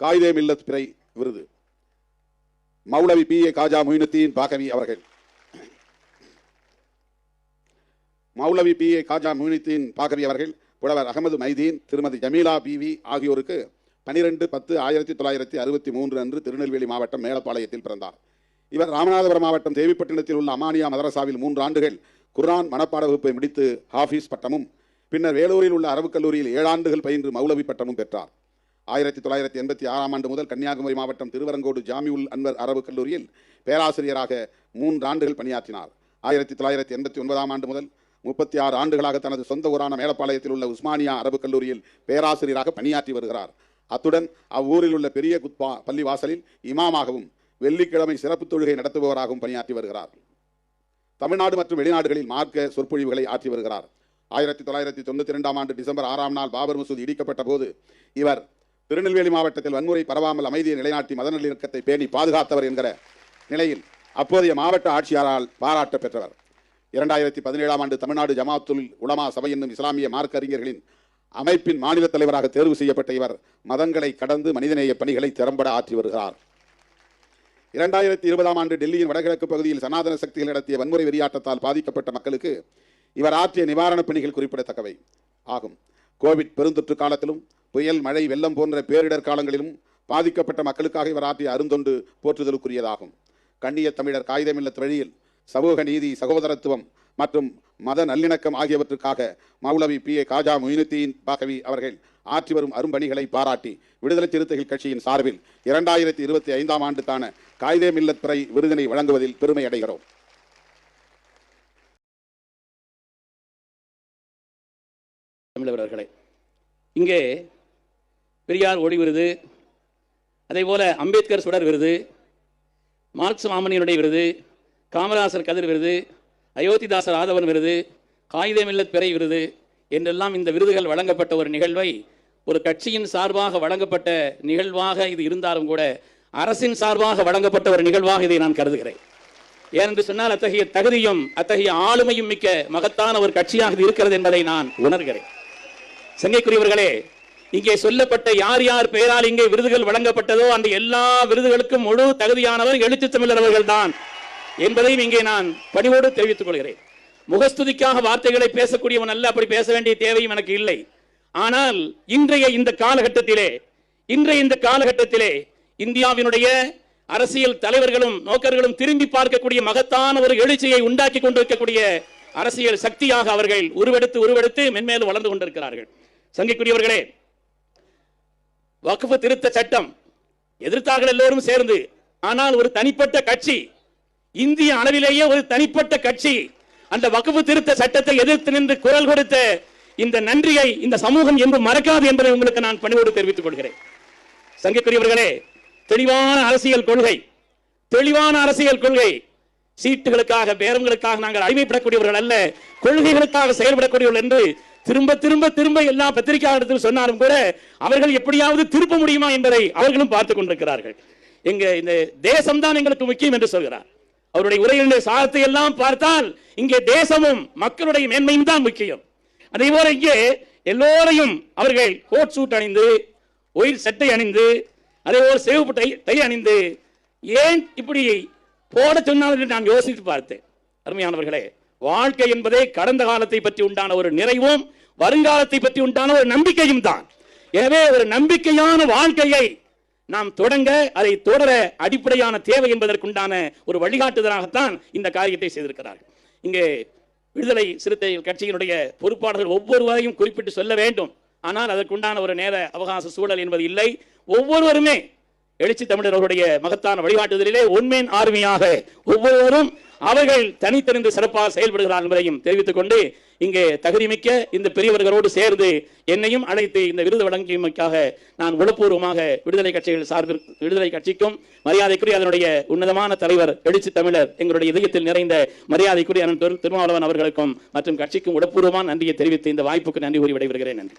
காயிதே மில்லத் பிறை விருது. Moulavi P. A. Khaja Moinuddin Baqavi அவர்கள். மௌலவி பி. ஏ. காஜா மொயினுத்தீன் பாகவி அவர்கள் புலவர் அகமது மைதீன் திருமதி ஜமீலா பிவி ஆகியோருக்கு பனிரெண்டு பத்து ஆயிரத்தி தொள்ளாயிரத்தி அறுபத்தி மூன்று அன்று திருநெல்வேலி மாவட்டம் மேலப்பாளையத்தில் பிறந்தார். இவர் ராமநாதபுரம் மாவட்டம் தேவிப்பட்டினத்தில் உள்ள அமானியா மதரசாவில் மூன்று ஆண்டுகள் குர்ஆன் மனப்பாட வகுப்பை முடித்து ஹாஃபீஸ் பட்டமும் பின்னர் வேலூரில் உள்ள அரபுக் கல்லூரியில் ஏழாண்டுகள் பயின்று மௌலவி பட்டமும் பெற்றார். ஆயிரத்தி தொள்ளாயிரத்தி எண்பத்தி ஆறாம் ஆண்டு முதல் கன்னியாகுமரி மாவட்டம் திருவரங்கோடு ஜாமியுல் அன்வர் அரபு கல்லூரியில் பேராசிரியராக மூன்று ஆண்டுகள் பணியாற்றினார். ஆயிரத்தி தொள்ளாயிரத்தி எண்பத்தி ஒன்பதாம் ஆண்டு முதல் முப்பத்தி ஆறு ஆண்டுகளாக தனது சொந்த ஊரான மேலப்பாளையத்தில் உள்ள உஸ்மானியா அரபு கல்லூரியில் பேராசிரியராக பணியாற்றி வருகிறார். அத்துடன் அவ்வூரில் உள்ள பெரிய குத்பா பள்ளி வாசலில் இமாமாகவும் வெள்ளிக்கிழமை சிறப்பு தொழுகை நடத்துபவராகவும் பணியாற்றி வருகிறார். தமிழ்நாடு மற்றும் வெளிநாடுகளில் மார்க்க சொற்பொழிவுகளை ஆற்றி வருகிறார். ஆயிரத்தி தொள்ளாயிரத்தி தொண்ணூத்தி இரண்டாம் ஆண்டு டிசம்பர் ஆறாம் நாள் பாபர் மசூதி இடிக்கப்பட்ட போது இவர் திருநெல்வேலி மாவட்டத்தில் வன்முறை பரவாமல் அமைதியை நிலைநாட்டி மத நல்லிணக்கத்தை பேணி பாதுகாத்தவர் என்கிற நிலையில் அப்போதைய மாவட்ட ஆட்சியாரால் பாராட்ட பெற்றவர். இரண்டாயிரத்தி பதினேழாம் ஆண்டு தமிழ்நாடு ஜமாத்துல் உலமா சபை என்னும் இஸ்லாமிய மார்க்க அறிஞர்களின் அமைப்பின் மாநில தலைவராக தேர்வு செய்யப்பட்ட இவர் மதங்களை கடந்து மனிதநேய பணிகளை திறம்பட ஆற்றி வருகிறார். இரண்டாயிரத்தி இருபதாம் ஆண்டு டெல்லியின் வடகிழக்கு பகுதியில் சனாதன சக்திகள் நடத்திய வன்முறை வெறியாட்டத்தால் பாதிக்கப்பட்ட மக்களுக்கு இவர் ஆற்றிய நிவாரணப் பணிகள் குறிப்பிடத்தக்கவை. ஆகும். கோவிட் பெருந்தொற்று காலத்திலும் புயல் மழை வெள்ளம் போன்ற பேரிடர் காலங்களிலும் பாதிக்கப்பட்ட மக்களுக்காக இவர் ஆற்றிய அருந்தொண்டு போற்றுதலுக்குரியதாகும். கண்ணிய தமிழர் காகிதமில்லத் வழியில் சமூக நீதி சகோதரத்துவம் மற்றும் மத நல்லிணக்கம் ஆகியவற்றுக்காக மௌலவி பி. ஏ. காஜா மொயினுத்தீன் பாகவி அவர்கள் ஆற்றி வரும் அரும்பணிகளை பாராட்டி விடுதலை சிறுத்தைகள் கட்சியின் சார்பில் இரண்டாயிரத்தி இருபத்தி ஐந்தாம் ஆண்டுக்கான காயிதே மில்லத் விருதினை வழங்குவதில் பெருமை அடைகிறோம். தமிழவர்களே இங்கே பெரியார் ஒளி விருது. அதே போல அம்பேத்கர் சுடர் விருது. மார்க்ஸ் மாமனியனுடைய விருது. காமராசர் கதிர் விருது. அயோத்திதாசர் ஆதவன் விருது. காகிதமில்லத் மில்லத் பிறை விருது என்றெல்லாம் இந்த விருதுகள் வழங்கப்பட்ட ஒரு நிகழ்வை ஒரு கட்சியின் சார்பாக வழங்கப்பட்ட நிகழ்வாக இது இருந்தாலும் கூட அரசின் சார்பாக வழங்கப்பட்ட ஒரு நிகழ்வாக இதை நான் கருதுகிறேன். ஏனென்று சொன்னால் அத்தகைய தகுதியும் அத்தகைய ஆளுமையும் மிக்க மகத்தான ஒரு கட்சியாக இது இருக்கிறது என்பதை நான் உணர்கிறேன். சங்கைக்குரியவர்களே இங்கே சொல்லப்பட்ட யார் யார் பெயரால் இங்கே விருதுகள் வழங்கப்பட்டதோ அந்த எல்லா விருதுகளுக்கும் முழு தகுதியானவர் எழுத்து தமிழர் அவர்கள்தான் என்பதையும் இங்கே நான் பணிவோடு தெரிவித்துக் கொள்கிறேன். முகஸ்துதிக்காக வார்த்தைகளை பேசக்கூடியவன் அல்ல அப்படி பேச வேண்டிய தேவையும் எனக்கு இல்லை. ஆனால் இன்றைய இந்த காலகட்டத்திலே இன்றைய இந்த காலகட்டத்திலே இந்தியாவினுடைய அரசியல் தலைவர்களும் நோக்கர்களும் திரும்பி பார்க்கக்கூடிய மகத்தான ஒரு எழுச்சியை உண்டாக்கி கொண்டிருக்கக்கூடிய அரசியல் சக்தியாக அவர்கள் உருவெடுத்து உருவெடுத்து மென்மேலும் வளர்ந்து கொண்டிருக்கிறார்கள். சங்கைக்குரியவர்களே வக்ஃபு திருத்த சட்டம். எதிர்த்தார்கள் எல்லோரும் சேர்ந்து. ஆனால் ஒரு தனிப்பட்ட கட்சி இந்திய அளவிலேயே ஒரு தனிப்பட்ட கட்சி அந்த வகுப்பு திருத்த சட்டத்தை எதிர்த்து நின்று குரல் கொடுத்த இந்த நன்றியை இந்த சமூகம் என்று மறக்காது என்பதை உங்களுக்கு நான் பணிவோடு தெரிவித்துக் கொள்கிறேன். சங்கக்குரியவர்களே தெளிவான அரசியல் கொள்கை தெளிவான அரசியல் கொள்கை. சீட்டுகளுக்காக பேரங்களுக்காக நாங்கள் அடிமைப்படக்கூடியவர்கள் அல்ல கொள்கைகளுக்காக செயல்படக்கூடியவர்கள் என்று திரும்ப திரும்ப திரும்ப எல்லா பத்திரிகையாளர்கள் சொன்னாலும் கூட அவர்கள் எப்படியாவது திருப்ப முடியுமா என்பதை அவர்களும் பார்த்துக் கொண்டிருக்கிறார்கள். எங்க இந்த தேசம்தான் எங்களுக்கு முக்கியம் என்று சொல்கிறார். அவருடைய உரையினுடைய சாரத்தை எல்லாம் பார்த்தால் இங்கே தேசமும் மக்களுடைய மேன்மையும் தான் முக்கியம். அதே போல இங்கே எல்லோரையும் அவர்கள் கோட் சூட் அணிந்து ஒயில் சட்டை அணிந்து அதே போல் சிவப்பு டை டை அணிந்து ஏன் இப்படி போட சொன்னாலும் என்று நான் யோசித்து பார்த்தேன். அருமையானவர்களே வாழ்க்கை என்பதே கடந்த காலத்தை பற்றி உண்டான ஒரு நிறைவும் வருங்காலத்தை பற்றி உண்டான ஒரு நம்பிக்கையும் தான். எனவே ஒரு நம்பிக்கையான வாழ்க்கையை நாம் தொடங்க அதை தொடர அடிப்படையான தேவை என்பதற்குண்டான ஒரு வழிகாட்டுதலாகத்தான் இந்த காரியத்தை செய்திருக்கிறார்கள். இங்கே விடுதலை சிறுத்தை கட்சியினுடைய பொறுப்பாளர்கள் ஒவ்வொருவரையும் குறிப்பிட்டு சொல்ல வேண்டும். ஆனால் அதற்குண்டான ஒரு நேர அவகாச சூழல் என்பது இல்லை. ஒவ்வொருவருமே எழுச்சி தமிழர்களுடைய மகத்தான வழிகாட்டுதலிலே உண்மையின் ஆர்மியாக ஒவ்வொருவரும் அவர்கள் தனித்தறிந்து சிறப்பாக செயல்படுகிறார் என்பதையும் தெரிவித்துக் கொண்டு இங்கே தகுதிமிக்க இந்த பெரியவர்களோடு சேர்ந்து என்னையும் அழைத்து இந்த விருது வழங்கியமைக்காக நான் உளப்பூர்வமாக விடுதலை கட்சிகள் சார்பில் விடுதலை கட்சிக்கும் மரியாதைக்குரிய அதனுடைய உன்னதமான தலைவர் எழுச்சி தமிழர் எங்களுடைய இதயத்தில் நிறைந்த மரியாதைக்குரிய அண்ணன் திருமாவளவன் அவர்களுக்கும் மற்றும் கட்சிக்கும் உளப்பூர்வமான நன்றியை தெரிவித்து இந்த வாய்ப்புக்கு நன்றி கூறி விடைபெறுகிறேன். நன்றி.